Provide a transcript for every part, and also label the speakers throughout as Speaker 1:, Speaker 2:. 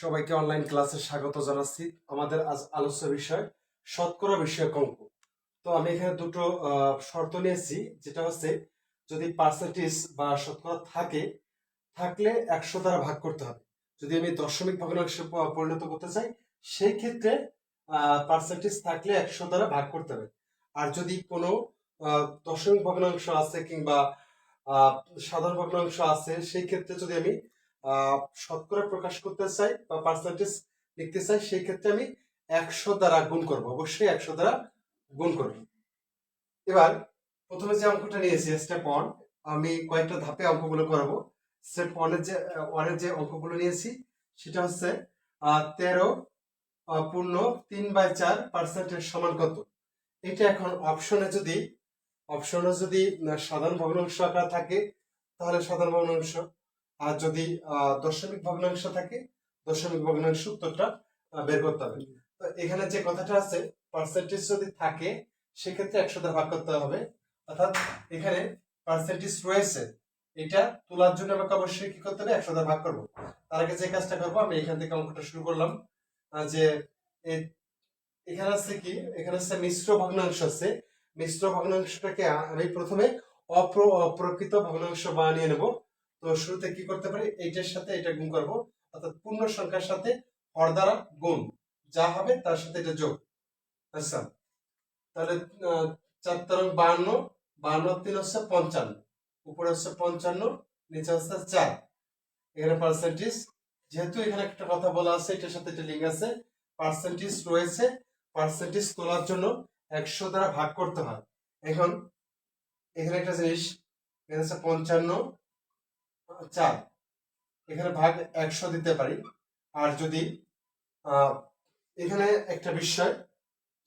Speaker 1: সবাইকে অনলাইন ক্লাসে স্বাগত জানাচ্ছি। আমাদের আজ আলোচ্য বিষয় শতকরা বিষয়ক অঙ্ক। তো আমি এখানে দুটো শর্ত নিয়েছি, যেটা হচ্ছে যদি পার্সেন্টেজ বা শতকরা থাকে, থাকলে একশো দ্বারা ভাগ করতে হবে। যদি আমি দশমিক ভগ্নাংশে পরিণত করতে চাই, সেই ক্ষেত্রে পার্সেন্টেজ থাকলে একশো দ্বারা ভাগ করতে হবে। আর যদি কোনো দশমিক ভগ্নাংশ আছে কিংবা সাধারণ ভগ্নাংশ আছে, সেই ক্ষেত্রে যদি আমি শতকরা প্রকাশ করতে চাই বা পার্সেন্টেজ লিখতে চাই, সেই ক্ষেত্রে আমি একশো দ্বারা গুণ করব। অবশ্যই একশো দ্বারা গুণ করব। এবার প্রথমে যে অঙ্কটা নিয়েছি স্টেপ ওয়ান আমি কয়েকটা ধাপে অঙ্কগুলো করাবো। স্টেপ ওয়ানের যে ওয়ানের যে অঙ্কগুলো নিয়েছি, সেটা হচ্ছে তেরো পূর্ণ তিন বাই চার পার্সেন্টের সমান কত? এটা এখন অপশনে যদি অপশনে যদি সাধারণ ভগ্নাংশ আকার থাকে, তাহলে সাধারণ ভগ্নাংশ আর যদি দশমিক ভগ্নাংশ থাকে দশমিক ভগ্নাংশ উত্তরটা বের করতে হবে। তো এখানে যে কথাটা আছে পার্সেন্টেজ যদি থাকে, সেক্ষেত্রে একশো দ্বারা ভাগ করতে হবে। অর্থাৎ এখানে পার্সেন্টেজ রয়েছে, এটা তোলার জন্য আমাকে অবশ্যই কি করতে হবে? একশো ভাগ করব। তার আগে যে কাজটা করব, আমি এখান থেকে অঙ্কটা শুরু করলাম। যে এখানে আছে কি? এখানে আছে মিশ্র ভগ্নাংশ আছে। মিশ্র ভগ্নাংশটাকে আমি প্রথমে অপ্র, অপ্রকৃত ভগ্নাংশ বানিয়ে নেব। তো শুরুতে কি করতে পারি? এইটার সাথে এটা গুণ করব। অর্থাৎ পূর্ণ সংখ্যার সাথে হর দ্বারা গুণ। যা হবে তার সাথে এটা যোগ। আচ্ছা। তাহলে চার তেরো বাহান্ন বাহান্ন তিন হচ্ছে পঞ্চান্ন। উপরে হচ্ছে পঞ্চান্ন, নিচে হচ্ছে চার। এখানে পার্সেন্টেজ যেহেতু এখানে একটা কথা বলা আছে, এটার সাথে একটা লিঙ্ক আছে। পার্সেন্টেজ রয়েছে। পার্সেন্টেজ তোলার জন্য একশো দ্বারা ভাগ করতে হয়। এখন, এখানে একটা জিনিস, এখানে হচ্ছে পঞ্চান্ন চার এখানে ভাগ একশো দিতে পারি। আর যদি এখানে একটা বিষয়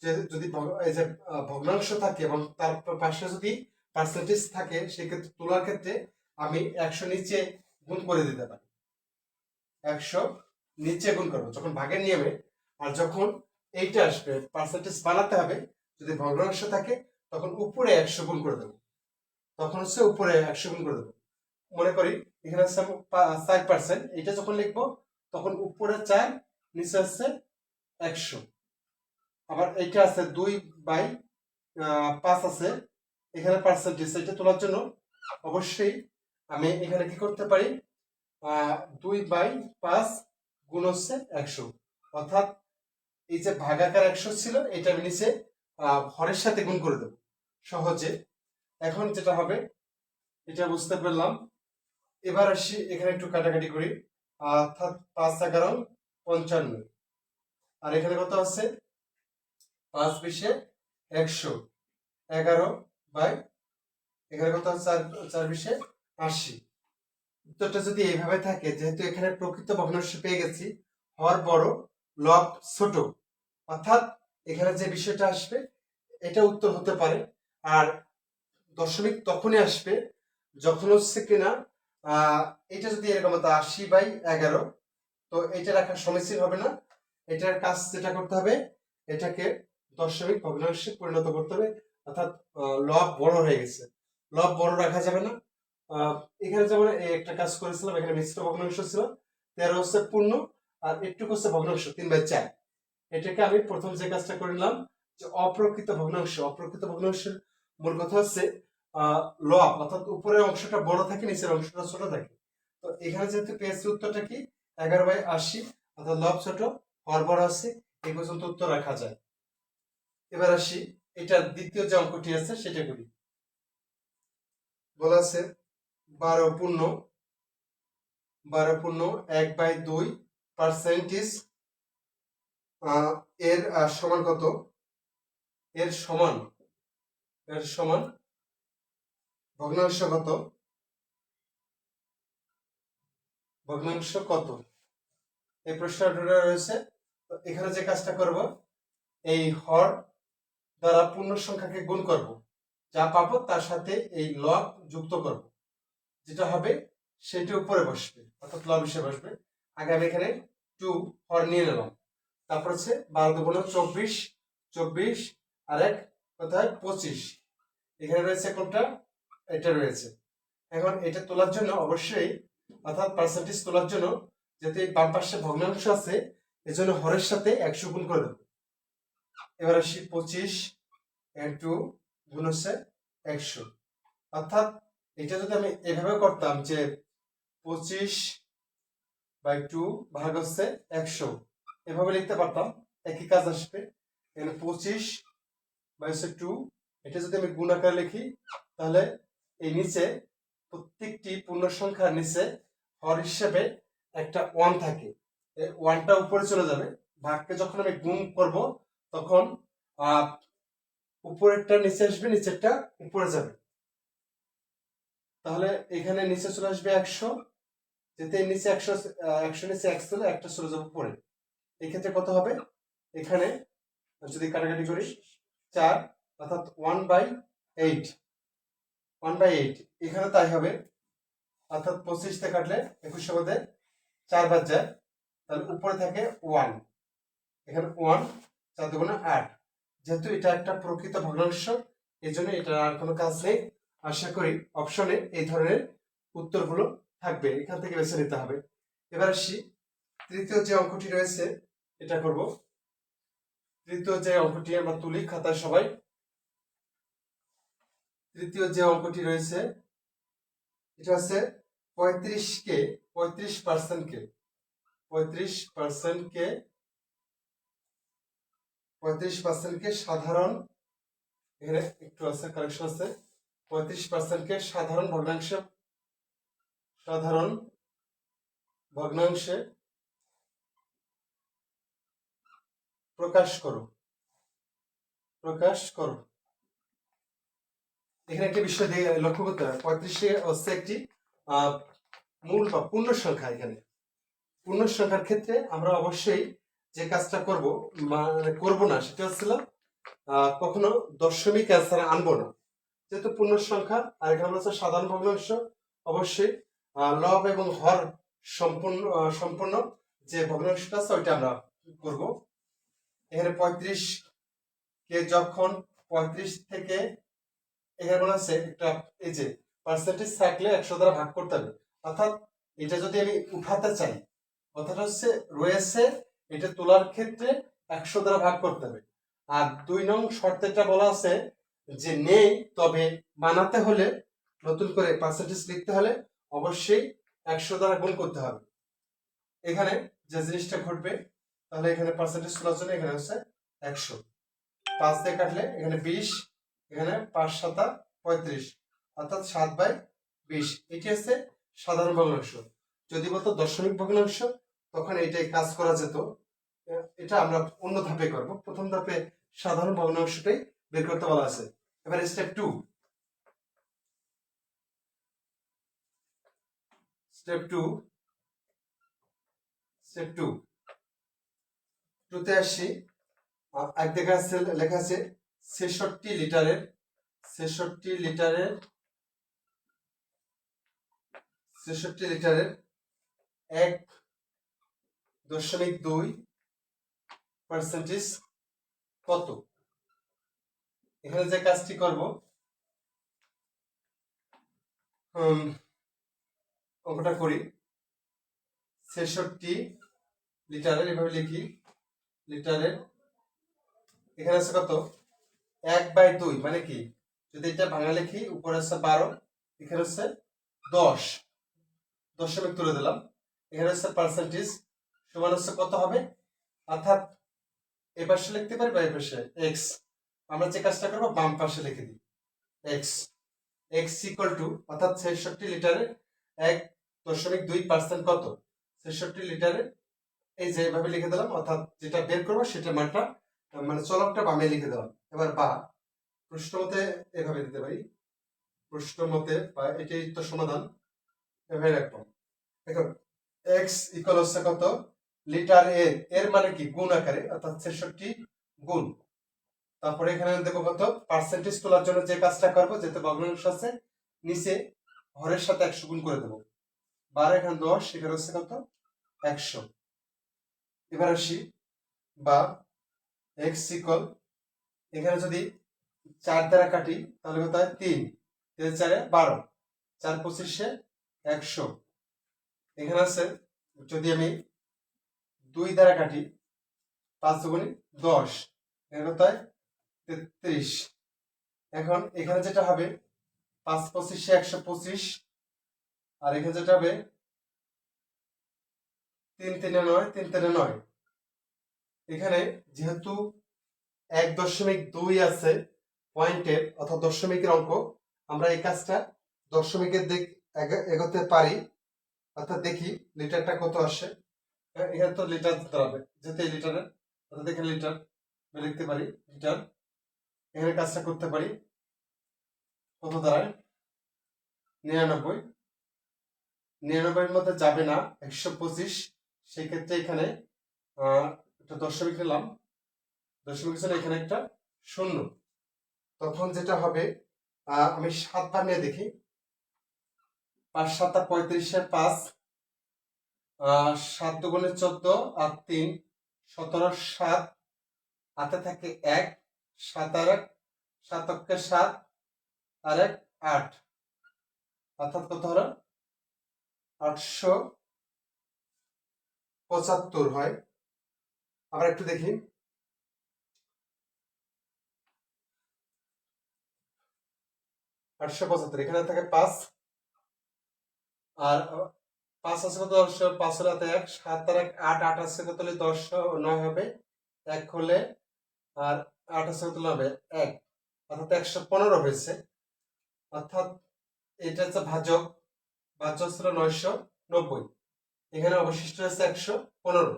Speaker 1: যে যদি এই যে ভগ্নাংশ থাকে এবং তার পাশে যদি পার্সেন্টেজ থাকে, সেক্ষেত্রে তোলার ক্ষেত্রে আমি একশো নিচে গুণ করে দিতে পারি। একশো নিচে গুণ করব, যখন ভাগের নিয়মে। আর যখন এইটা আসবে পার্সেন্টেজ বানাতে হবে, যদি ভগ্নাংশ থাকে, তখন উপরে একশো গুণ করে দেবো। তখন হচ্ছে উপরে একশো গুণ করে দেবো। মনে করি এখানে পা- চার পার্সেন্ট এটা যখন লিখব, তখন উপরে চার, নিচে হচ্ছে একশো। আবার এইটা আছে দুই বাই পাঁচ আছে। এখানে পার্সেন্টেজ এটা তোলার জন্য অবশ্যই আমি এখানে কি করতে পারি? দুই বাই পাঁচ গুণ হচ্ছে একশো। অর্থাৎ এই যে ভাগাকার একশো ছিল, এটা আমি নিচে হরের সাথে গুণ করে দেবো। সহজে। এখন যেটা হবে, এটা বুঝতে পারলাম। এবার আসি, এখানে একটু কাটাকাটি করি। অর্থাৎ পাঁচ এগারো, পঞ্চান্ন। আর এখানে কত আছে? পাঁচ বিশে একশো। এগারো বাই, এখানে কত চার চার বিশে আশি। উত্তরটা যদি এইভাবে থাকে, যেহেতু এখানে প্রকৃত ভগ্নাংশ পেয়ে গেছি, হর বড়, লব ছোট। অর্থাৎ এখানে যে বিষয়টা আসবে, এটা উত্তর হতে পারে। আর দশমিক তখনই আসবে যখন হচ্ছে কিনা এটা যদি এরকম হতো আশি বাই এগারো, তো এটা রাখা সমীচীন হবে না। এটার কাজ যেটা করতে হবে, এটাকে দশমিক ভগ্নাংশে পরিণত করতে হবে, অর্থাৎ লব বড় হয়ে গেছে। লব বড় রাখা যাবে না। এখানে যেমন একটা কাজ করেছিলাম, এখানে মিশ্র ভগ্নাংশ ছিল, তেরো হচ্ছে পূর্ণ আর একটু হচ্ছে ভগ্নাংশ, তিন বাই চার। এটাকে আমি প্রথম যে কাজটা করে নিলাম, যে অপ্রকৃত ভগ্নাংশ, অপ্রকৃত ভগ্নাংশের মূল কথা হচ্ছে লব অর্থাৎ উপরের অংশটা বড় থাকে, নিচের অংশটা ছোট থাকে। তো এখানে যেহেতু পেয়েছি উত্তরটা কি? এগারো বাই আশি, অর্থাৎ লব ছোট, হর বড় আছে এই পর্যন্ত উত্তর রাখা যায়। এবার আসি, এটা দ্বিতীয় যে অঙ্কটি আছে, সেটা করি। বলা আছে, বারো পূর্ণ বারো পূর্ণ এক বাই দুই পার্সেন্টেজ এর সমান কত? এর সমান এর সমান ভগ্নাংশ কত? ভগ্নাংশ কত? এই প্রশ্নটা রয়েছে। তো এখানে যে কাজটা করব, এই হর দ্বারা পূর্ণ সংখ্যাকে গুণ করব। যা পাবো তার সাথে এই লব যুক্ত করব। যেটা হবে, সেটা উপরে বসবে, অর্থাৎ লব হিসেবে বসবে। আগে আমি এখানে টু হর নিয়ে নিলাম। তারপর হচ্ছে বারো দুগুণ চব্বিশ চব্বিশ আর এক কোথায় পঁচিশ। এখানে রয়েছে কোনটা? এটা রয়েছে। এখন এটা তোলার জন্য অবশ্যই, অর্থাৎ পার্সেন্টেজ তোলার জন্য এই বাম পাশে ভগ্নাংশ আছে, এজন্য হরের সাথে একশো গুণ করে দেবো। এবার আসি পঁচিশ ইন্টু গুণ হচ্ছে একশো। অর্থাৎ এটা যদি আমি এভাবে করতাম যে পঁচিশ বাই টু ভাগ হচ্ছে একশো, এভাবে লিখতে পারতাম, একই কাজ আসবে। এখানে পঁচিশ বাই হচ্ছে টু এটা যদি আমি গুণ আকারে লিখি, তাহলে এই নিচে প্রত্যেকটি পূর্ণ সংখ্যার নিচে হর হিসেবে একটা ওয়ান থাকে। ওয়ানটা উপরে চলে যাবে। ভাগকে যখন আমি গুণ করব, তখন উপরেরটা নিচে আসবে, নিচেরটা উপরে যাবে। তাহলে এখানে নিচে চলে আসবে একশো। যেতে নিচে একশো একশো নিচে এক চলে, একটা চলে যাবে উপরে। এক্ষেত্রে কত হবে? এখানে, যদি কাটাকাটি করি, চার, অর্থাৎ one by eight one by eight এখানে তাই হবে। অর্থাৎ পঁচিশ থেকে কাটলে মধ্যে চার বাদ যায়। তাহলে উপরে থাকে ওয়ান এখানে ওয়ান চার দুগুণে আট। যেহেতু এটা একটা প্রকৃত ভগ্নাংশ এই জন্য এটার আর কোনো কাজ নেই। আশা করি অপশনে এই ধরনের উত্তরগুলো থাকবে। এখান থেকে বেছে নিতে হবে। এবার আসি। তৃতীয় যে অঙ্কটি রয়েছে, এটা করব। তৃতীয় যে অঙ্কটি আমরা তুলি খাতায় সবাই তৃতীয় যে অঙ্কটি রয়েছে, এটা হচ্ছে পঁয়ত্রিশ কে, পঁয়ত্রিশ পার্সেন্ট কে, পঁয়ত্রিশ পার্সেন্ট কে, পঁয়ত্রিশ পার্সেন্ট কে সাধারণ, এখানে একটু আছে কারেকশন আছে, পঁয়ত্রিশ পার্সেন্ট কে সাধারণ ভগ্নাংশ, সাধারণ ভগ্নাংশে প্রকাশ করো প্রকাশ করো। এখানে একটি বিষয় লক্ষ্য করতে হবে। পঁয়ত্রিশে হচ্ছে একটি মূল বা পূর্ণ সংখ্যা এখানে। পূর্ণ সংখ্যার ক্ষেত্রে আমরা অবশ্যই যে কাজটা করব মানে করব না, সেটা হচ্ছিল কখনো দশমিক অ্যান্সার আনব না। যেহেতু পূর্ণ সংখ্যা আর এখানে হচ্ছে সাধারণ ভগ্নাংশ, অবশ্যই লব এবং হর সম্পূর্ণ সম্পূর্ণ যে ভগ্নাংশটা আছে, ওইটা আমরা করব। এখানে পঁয়ত্রিশ কে যখন পঁয়ত্রিশ থেকে এখানে মনে আছে একটা এই যে পার্সেন্টেজ থাকলে একশো দ্বারা ভাগ করতে হবে। অর্থাৎ এটা যদি আমি উঠাতে চাই, কথাটা হচ্ছে রয়েছে, এটা তোলার ক্ষেত্রে একশো দ্বারা ভাগ করতে হবে। আর দুই নং শর্তেটা বলা আছে যে নেই, তবে বানাতে হলে নতুন করে পার্সেন্টেজ লিখতে হলে অবশ্যই একশো দ্বারা গুণ করতে হবে। এখানে যে জিনিসটা ঘটবে, তাহলে এখানে পার্সেন্টেজ তোলার জন্য এখানে হচ্ছে একশো। পাঁচ দিয়ে কাটলে এখানে বিশ এখানে পাঁচ সাতা পঁয়ত্রিশ অর্থাৎ সাত বাই বিশ। এটি হচ্ছে সাধারণ ভগ্নাংশ। যদি বলতো দশমিক ভগ্নাংশ তখন এটাই কাজ করা যেত। এটা আমরা অন্য ধাপে করব। প্রথম ধাপে সাধারণ ভগ্নাংশটাই বের করতে বলা আছে। এবার step two step two step two টুতে আসি। আহ, এক দেখা আছে লেখা আছে ছেষট্টি লিটারের ছেষট্টি লিটারের ছেষট্টি লিটারের এক দশমিক দুই পার্সেন্টেজ কত? এখানে যে কাজটি করব অঙ্কটা করি। ছেষট্টি লিটারের, এভাবে লিখি, লিটারের। এখানে আছে কত? এক বাই দুই মানে কি? যদি এটা ভাঙা লিখি, উপরে আছে বারো, এখানে হচ্ছে দশ। দশমিক তুলে দিলাম। এখানে হচ্ছে পার্সেন্টেজ সমান হচ্ছে কত হবে? অর্থাৎ এ পাশে লিখতে পারি বা এ পাশে? এক্স আমরা যে কাজটা করব, বাম পাশে লিখে দিই। এক্স এক্স ইকুয়াল টু অর্থাৎ ছেষট্টি লিটারে এক দশমিক দুই পার্সেন্ট কত? ছেষট্টি লিটারে এই যে এভাবে লিখে দিলাম, অর্থাৎ যেটা বের করব সেটা মানটা মানে চলকটা বামে লিখে দিলাম এবার বা প্রশ্ন মতে এভাবে দিতে পারি। প্রশ্ন মতে বা, এটাই তো সমাধান। এভাবে রাখলাম দেখো এক্স ইকুয়াল হচ্ছে কত? লিটার এ এর মানে কি? গুণ আকারে, অর্থাৎ ছেষট্টি গুণ। তারপরে এখানে দেখো কত? পার্সেন্টেজ তোলার জন্য যে কাজটা করব, যেহেতু ভগ্নাংশ আছে, নিচে হরের সাথে একশো গুণ করে দেবো। বারো এখানে দশ, এখানে হচ্ছে কত? একশো। এবার আসি, বা এক্স ইকুয়াল এখানে যদি চার দ্বারা কাটি, তাহলে কত হয়? তিন। তিন চারে বারো। চার পঁচিশে একশো। এখানে আছে, যদি আমি দুই দ্বারা কাটি, পাঁচ দুগুণে দশ, এর কত হয়? তেত্রিশ। এখন এখানে যেটা হবে, পাঁচ পঁচিশে একশো পঁচিশ, আর এখানে যেটা হবে, তিন তিনে নয়, তিন তিনে নয়। এখানে যেহেতু এক দশমিক দুই আছে পয়েন্টের অর্থাৎ দশমিকের অঙ্ক আমরা এই কাজটা দশমিকের দিক এগ- এগোতে পারি। অর্থাৎ দেখি লিটারটা কত আসে। হ্যাঁ, এখানে তো লিটার দিতে হবে। যেহেতু এই লিটারের অর্থাৎ এখানে লিটার লিখতে পারি লিটার। এখানে কাজটা করতে পারি। কত দাঁড়ায়? নিরানব্বই। নিরানব্বইয়ের মধ্যে যাবে না একশো পঁচিশ। সেক্ষেত্রে এখানে দশমিক নিলাম। দশমিক হিসেবে এখানে একটা শূন্য। তখন যেটা হবে আমি সাতবার নিয়ে দেখি। পাঁচ সাতটা পঁয়ত্রিশে পাঁচ সাত দুগুণে চোদ্দ আর তিন, সতেরো সাত হাতে থাকে এক, সাত আর এক, সাত অক্ষে সাত, আর এক আট। অর্থাৎ কত হলো? আটশো পঁচাত্তর হয়। আমরা একটু দেখি। আটশো পঁচাত্তর, এখানে থাকে পাঁচ। আর, পাঁচ আছে কত? দশ পাঁচ হলে এক, সাত আর এক, আট আট আছে কত হলে দশ নয় হবে। এক হলে, আর আট আছে কত হবে? এক। অর্থাৎ একশো পনেরো হয়েছে। অর্থাৎ এটা হচ্ছে ভাজক। ভাজক ছিল নয়শো নব্বই। এখানে অবশিষ্ট হয়েছে একশো পনেরো।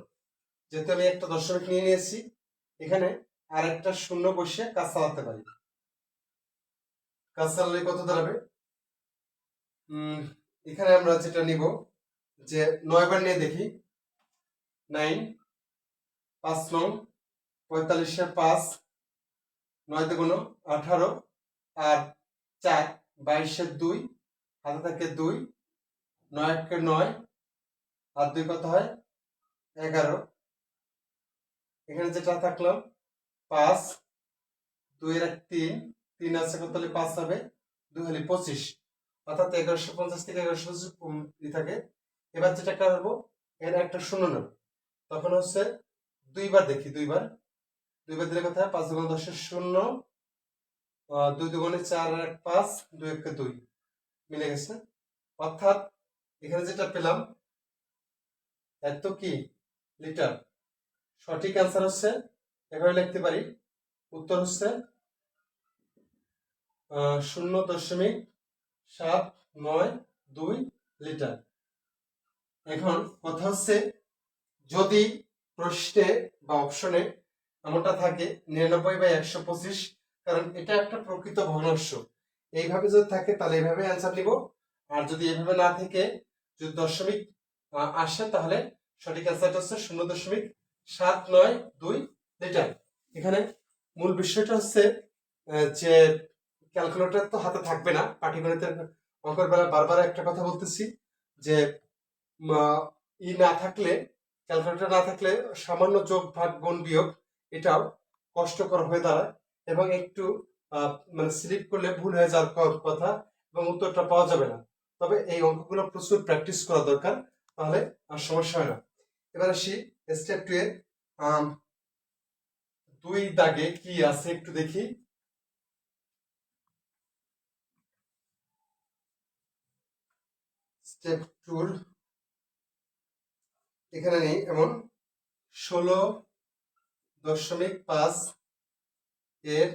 Speaker 1: যেহেতু আমি একটা দশমিক নিয়ে নিয়েছি, এখানে আর একটা শূন্য বসে কাজ চালাতে পারি। কাজ চালালে কত দাঁড়াবে? এখানে আমরা যেটা নিব, যে নয় বার নিয়ে দেখি। নাইন, পাঁচ নং পঁয়তাল্লিশে পাঁচ নয় দুগুণ আঠারো, আর চার, বাইশের দুই, হাতে থাকে দুই, নয় একে নয়, আর দুই কত হয়? এগারো। এখানে যেটা থাকলাম পাঁচ, দুই এক তিন তিন আছে কত হলে পাঁচ হবে, দুই হলে পঁচিশ। অর্থাৎ এগারোশো পঞ্চাশ থেকে এগারোশো পঁচিশ থাকে। এবার যেটা করব, এর একটা শূন্য নেব। তখন হচ্ছে দুইবার দেখি, দুইবার। দুইবার দিলে কথা পাঁচ দুগুণ দশের শূন্য দুই দুগুণে চার এক পাঁচ, দুই একে দুই। মিলে গেছে। অর্থাৎ এখানে যেটা পেলাম, এত কি? লিটার। সঠিক অ্যান্সার হচ্ছে, এভাবে লিখতে পারি। উত্তর হচ্ছে শূন্য দশমিক সাত নয় দুই লিটার। এখন কথা হচ্ছে, যদি প্রশ্নে বা অপশনে এমনটা থাকে, নিরানব্বই বা একশো পঁচিশ, কারণ এটা একটা প্রকৃত ভগ্নাংশ। এইভাবে যদি থাকে, তাহলে এইভাবে অ্যান্সার নিব। আর যদি এভাবে না থেকে, যদি দশমিক আসে, তাহলে সঠিক অ্যান্সারটা হচ্ছে শূন্য দশমিক সাত নয় দুই লিটার। এখানে মূল বিষয়টা হচ্ছে যে ক্যালকুলেটর তো হাতে থাকবে না, পাটিগণিতের অঙ্কের বেলা বারবার একটা কথা বলতেছি, যে ই না থাকলে ক্যালকুলেটর না থাকলে সামান্য যোগ ভাগ গুণ বিয়োগ, এটাও কষ্টকর হয়ে দাঁড়ায় এবং একটু মানে স্লিপ করলে ভুল হয়ে যাওয়ার কথা এবং উত্তরটা পাওয়া যাবে না। তবে এই অঙ্কগুলো প্রচুর প্র্যাকটিস করা দরকার, তাহলে আর সমস্যা হয় না। এবার আসি স্টেপ টু এর দুই দাগে কি আছে একটু দেখি। স্টেপ টুর এখানে নেই, এমন ষোলো দশমিক পাঁচ এর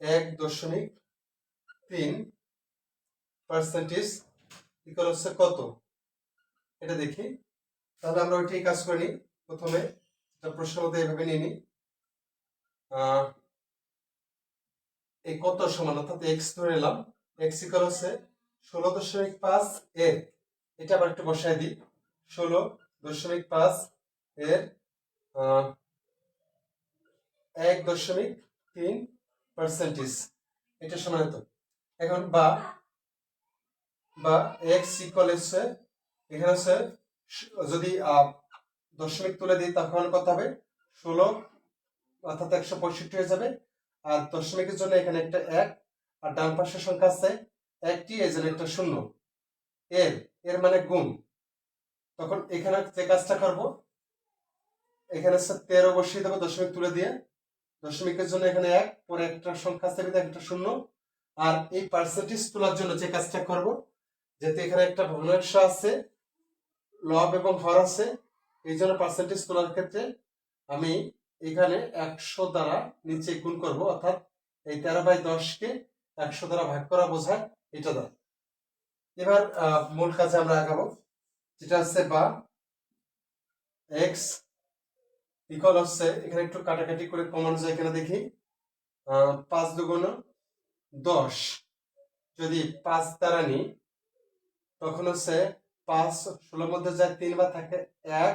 Speaker 1: এক দশমিক তিন পার্সেন্টেজ ইকুয়াল হচ্ছে কত? এটা দেখি। তাহলে আমরা ওইটাই কাজ করে নিই প্রথমে। এটা প্রশ্ন মতো এইভাবে নিয়ে নিই। এই কত সমান? অর্থাৎ এক্স ধরে নিলাম। এক্স ইকুয়াল হচ্ছে ষোলো দশমিক পাঁচ এর। এটা আবার একটু বসায় দিই। ষোলো দশমিক পাঁচ এর এক দশমিক তিন পার্সেন্টেজ এটা সমান হতো এখন বা বা এক্স ইকুয়াল হচ্ছে, এখানে হচ্ছে যদি দশমিক তুলে দিই তখন কত হবে? ষোলো, অর্থাৎ একশো পঁয়ষট্টি হয়ে যাবে। আর দশমিকের জন্য এখানে একটা এক, আর ডান পাশের সংখ্যা আছে একটি, এই জন্য একটা শূন্য। এর এর মানে গুণ। তখন এখানে যে কাজটা করব, এখানে হচ্ছে তেরো বসিয়ে দেবো দশমিক তুলে দিয়ে। দশমিকের জন্য এখানে এক, পরে একটা সংখ্যা আছে একটা শূন্য। আর এই পার্সেন্টেজ তোলার জন্য যে কাজটা করব, যেহেতু এখানে একটা ভগ্নাংশ আছে লব এবং হর আছে, এই জন্য পার্সেন্টেজ তোলার ক্ষেত্রে আমি এখানে একশো দ্বারা নিচে গুণ করব, অর্থাৎ এই তেরো বাই দশকে একশো দ্বারা ভাগ করা বোঝায় এটা দ্বারা। এবার মূল কাজে আমরা আগাবো, যেটা হচ্ছে বা এক্স ইকুয়াল হচ্ছে, এখানে একটু কাটাকাটি করে কমন যায় এখানে দেখি পাঁচ দুগুণ দশ। যদি পাঁচ দ্বারা নিই, তখন হচ্ছে পাঁচ ষোলোর মধ্যে যায় তিনবার থাকে, এক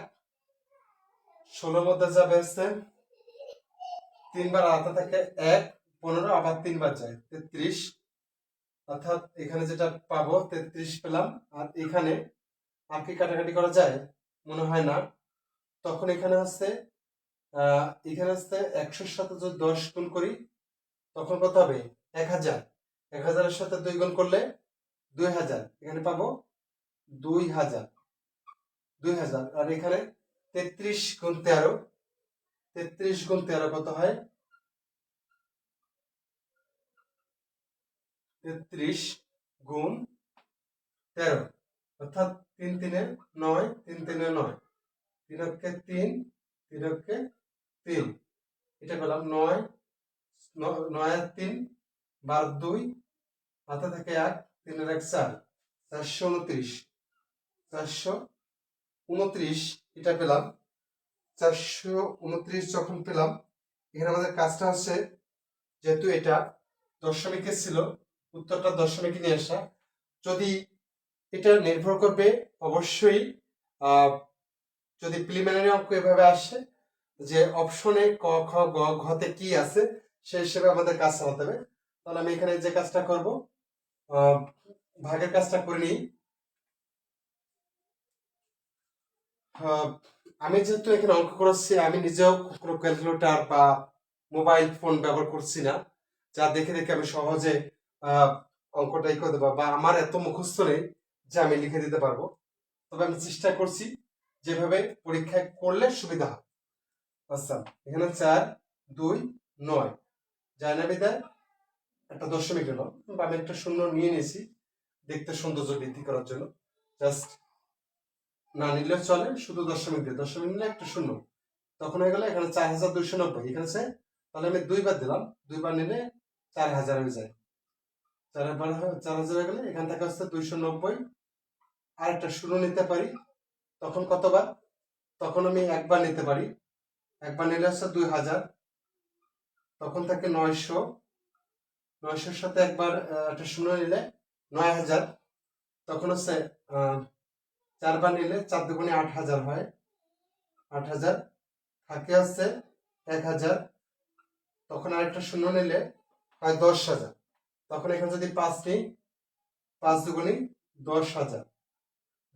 Speaker 1: ষোলোর মধ্যে যাবে হচ্ছে তিনবার আলাদা থাকে, এক, পনেরো, আবার তিনবার যায়, তেত্রিশ, অর্থাৎ এখানে যেটা পাবো, তেত্রিশ পেলাম, আর এখানে আর কি কাটাকাটি করা যায়? মনে হয় না। তখন এখানে হচ্ছে এখানে হচ্ছে একশোর সাথে যদি দশ গুণ করি, তখন কত হবে? এক হাজার। এক হাজারের সাথে দুই গুণ করলে দুই হাজার। এখানে পাবো দুই হাজার। দুই হাজার। আর এখানে তেত্রিশ গুণ তেরো। তেত্রিশ গুণ তেরো কত হয়? তেত্রিশ গুণ তেরো। অর্থাৎ তিন তিনে নয়, তিন তিনে নয়। তিন তিন তিন তিন। এটা পেলাম নয় নয় আর তিন বার দুই হাতে থাকে এক, তিনের এক চার। চারশো উনত্রিশ। চারশো উনত্রিশ, এটা পেলাম। চারশো উনত্রিশ যখন পেলাম, এখানে আমাদের কাজটা হচ্ছে, যেহেতু এটা দশমিকের ছিল, উত্তরটা দশমিকে নিয়ে আসা। যদি এটা নির্ভর করবে, অবশ্যই যদি প্রিলিমিনারি অঙ্ক এভাবে আসে, যে অপশনে ক, খ, গ ঘতে কি আছে সেই হিসেবে আমাদের কাজ চালাতে হবে। তাহলে আমি এখানে যে কাজটা করব ভাগের কাজটা করে নিই। আমি যেহেতু এখানে অঙ্ক করেছি আমি নিজেও কোনো ক্যালকুলেটর বা মোবাইল ফোন ব্যবহার করছি না, যা দেখে দেখে আমি সহজে অঙ্কটাই করে দেবো বা আমার এত মুখস্থ নেই যে আমি লিখে দিতে পারব। তবে আমি চেষ্টা করছি যেভাবে পরীক্ষায় করলে সুবিধা হয়। আচ্ছা এখানে চার, দুই, নয়। যায় না বিদায় একটা দশমিক হলো বা আমি একটা শূন্য নিয়ে নিয়েছি, দেখতে সৌন্দর্য বৃদ্ধি করার জন্য। জাস্ট না নিলে চলে, শুধু দশমিক দিয়ে। দশমিক নিলে একটা শূন্য। তখন হয়ে গেল এখানে চার হাজার দুইশো নব্বই। এখানে সে, তাহলে আমি দুইবার দিলাম। দুইবার নিলে চার হাজার হয়ে যায়। চার বার চার হাজার হয়ে গেলে এখান থেকে হচ্ছে দুইশো নব্বই। আর একটা শূন্য নিতে পারি। তখন কতবার তখন আমি একবার নিতে পারি। একবার নিলে হচ্ছে দুই হাজার। তখন থাকে নয়শো। নয়শোর সাথে একবার একটা শূন্য নিলে নয় হাজার। তখন হচ্ছে চারবার নিলে চার দুগুণে আট হাজার হয়। আট হাজার থাকে হচ্ছে এক হাজার। তখন আরেকটা শূন্য নিলে হয় দশ হাজার। তখন এখানে যদি পাঁচ নিই, পাঁচ দুগুণি দশ হাজার।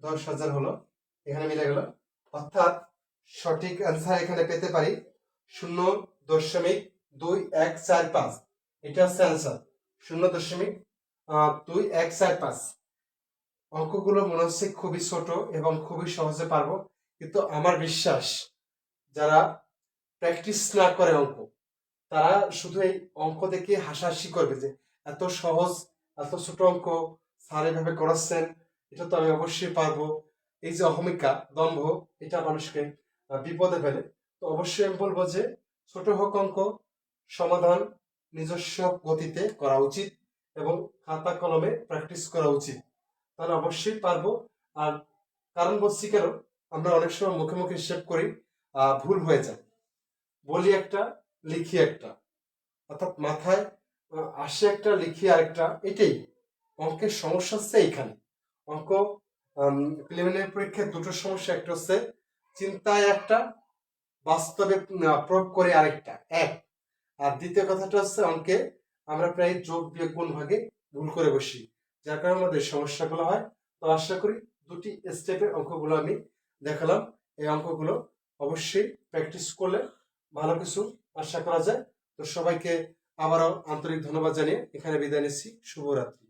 Speaker 1: দশ হাজার হলো, এখানে মিলে গেল। অর্থাৎ সঠিক অ্যান্সার এখানে পেতে পারি শূন্য দশমিক দুই এক চার পাঁচ। এটা হচ্ছে অ্যান্সার শূন্য দশমিক দুই এক চার পাঁচ। অঙ্কগুলো মনে হচ্ছে খুবই ছোট এবং খুবই সহজে পারব, কিন্তু আমার বিশ্বাস যারা প্র্যাকটিস না করে অঙ্ক, তারা শুধু এই অঙ্ক দেখে হাসাহাসি করবে যে এত সহজ, এত ছোট অঙ্ক স্যার এভাবে করাচ্ছেন, এটা তো আমি অবশ্যই পারব। এই যে অহমিকা, দম্ভ, এটা মানুষকে বিপদে ফেলে। তো অবশ্যই আমি বলব যে ছোট হোক অঙ্ক, সমাধান নিজস্ব গতিতে করা উচিত এবং খাতা কলমে প্র্যাকটিস করা উচিত। তাহলে অবশ্যই পারব। আর কারণ বলছি কেন, আমরা অনেক সময় মুখে মুখে হিসেব করি ভুল হয়ে যায়। বলি একটা, লিখি একটা। অর্থাৎ মাথায় আসে একটা, লিখি আরেকটা, এটাই। অঙ্কের সমস্যা হচ্ছে এইখানে। অঙ্ক প্রিলিমিনারি পরীক্ষায় দুটো সমস্যা, একটা হচ্ছে চিন্তায় একটা, বাস্তবে প্রয়োগ করে আরেকটা, এক। আর দ্বিতীয় কথাটা হচ্ছে অঙ্কে আমরা প্রায় যোগ বিয়োগ ভাগে ভুল করে বসি। যার কারণে আমাদের সমস্যাগুলো হয়। তো আশা করি দুটি স্টেপের অঙ্কগুলো আমি দেখালাম। এই অঙ্কগুলো অবশ্যই প্র্যাকটিস করলে ভালো কিছু আশা করা যায়। তো সবাইকে আবারও আন্তরিক ধন্যবাদ জানিয়ে এখানে বিদায় নিচ্ছি। শুভরাত্রি।